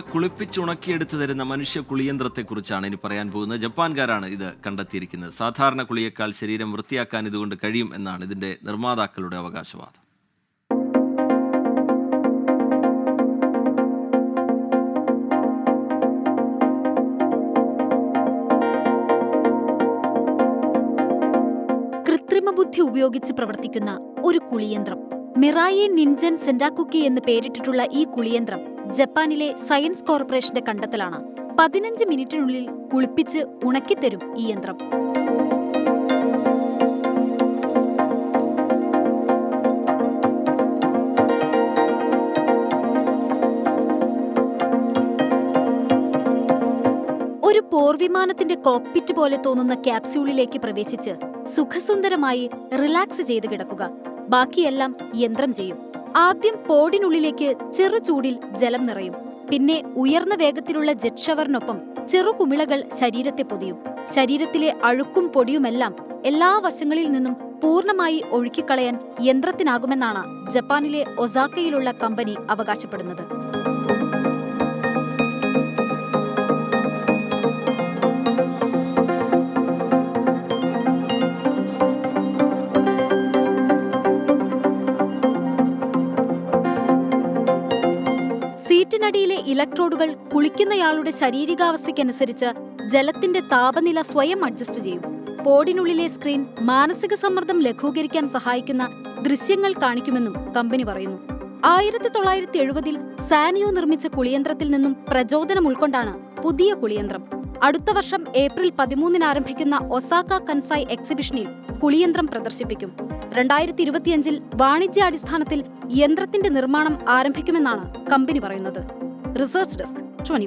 കുളിപ്പിച്ചുണക്കിയെടുത്തു തരുന്ന മനുഷ്യ കുളിയന്ത്രത്തെക്കുറിച്ചാണ് ഇനി പറയാൻ പോകുന്നത്. ജപ്പാൻകാരാണ് ഇത് കണ്ടെത്തിയിരിക്കുന്നത്. സാധാരണ കുളിയേക്കാൾ ശരീരം വൃത്തിയാക്കാൻ ഇതുകൊണ്ട് കഴിയും എന്നാണ് ഇതിന്റെ നിർമ്മാതാക്കളുടെ അവകാശവാദം. കൃത്രിമ ബുദ്ധി ഉപയോഗിച്ച് പ്രവർത്തിക്കുന്ന ഒരു കുളിയന്ത്രം. മിറായി നിൻജൻ സെൻഡാക്കുക്കി എന്ന് പേരിട്ടിട്ടുള്ള ഈ കുളിയന്ത്രം ജപ്പാനിലെ സയൻസ് കോർപ്പറേഷന്റെ കണ്ടെത്തലാണ്. പതിനഞ്ച് മിനിറ്റിനുള്ളിൽ കുളിപ്പിച്ച് ഉണക്കിത്തരും ഈ യന്ത്രം. ഒരു പോർവിമാനത്തിന്റെ കോക്പിറ്റ് പോലെ തോന്നുന്ന ക്യാപ്സ്യൂളിലേക്ക് പ്രവേശിച്ച് സുഖസുന്ദരമായി റിലാക്സ് ചെയ്ത് കിടക്കുക. ബാക്കിയെല്ലാം യന്ത്രം ചെയ്യും. ആദ്യം പോടിനുള്ളിലേക്ക് ചെറു ചൂടിൽ ജലം നിറയും. പിന്നെ ഉയർന്ന വേഗത്തിലുള്ള ജെറ്റ് ഷവറിനൊപ്പം ചെറുകുമിളകൾ ശരീരത്തെ പൊതിയും. ശരീരത്തിലെ അഴുക്കും പൊടിയുമെല്ലാം എല്ലാ വശങ്ങളിൽ നിന്നും പൂർണമായി ഒഴുക്കിക്കളയാൻ യന്ത്രത്തിനാകുമെന്നാണ് ജപ്പാനിലെ ഒസാക്കയിലുള്ള കമ്പനി അവകാശപ്പെടുന്നത്. സീറ്റിനടിയിലെ ഇലക്ട്രോഡുകൾ കുളിക്കുന്നയാളുടെ ശാരീരികാവസ്ഥയ്ക്കനുസരിച്ച് ജലത്തിന്റെ താപനില സ്വയം അഡ്ജസ്റ്റ് ചെയ്യും. പോഡിനുള്ളിലെ സ്ക്രീൻ മാനസിക സമ്മർദ്ദം ലഘൂകരിക്കാൻ സഹായിക്കുന്ന ദൃശ്യങ്ങൾ കാണിക്കുമെന്നും കമ്പനി പറയുന്നു. ആയിരത്തി തൊള്ളായിരത്തി എഴുപതിൽ സാനിയോ നിർമ്മിച്ച കുളിയന്ത്രത്തിൽ നിന്നും പ്രചോദനം ഉൾക്കൊണ്ടാണ് പുതിയ കുളിയന്ത്രം. അടുത്ത വർഷം ഏപ്രിൽ പതിമൂന്നിന് ആരംഭിക്കുന്ന ഒസാക്ക കൻസായ് എക്സിബിഷനിൽ കുളിയന്ത്രം പ്രദർശിപ്പിക്കും. രണ്ടായിരത്തി ഇരുപത്തിയഞ്ചിൽ വാണിജ്യാടിസ്ഥാനത്തിൽ യന്ത്രത്തിന്റെ നിർമ്മാണം ആരംഭിക്കുമെന്നാണ് കമ്പനി പറയുന്നത്. Research desk twenty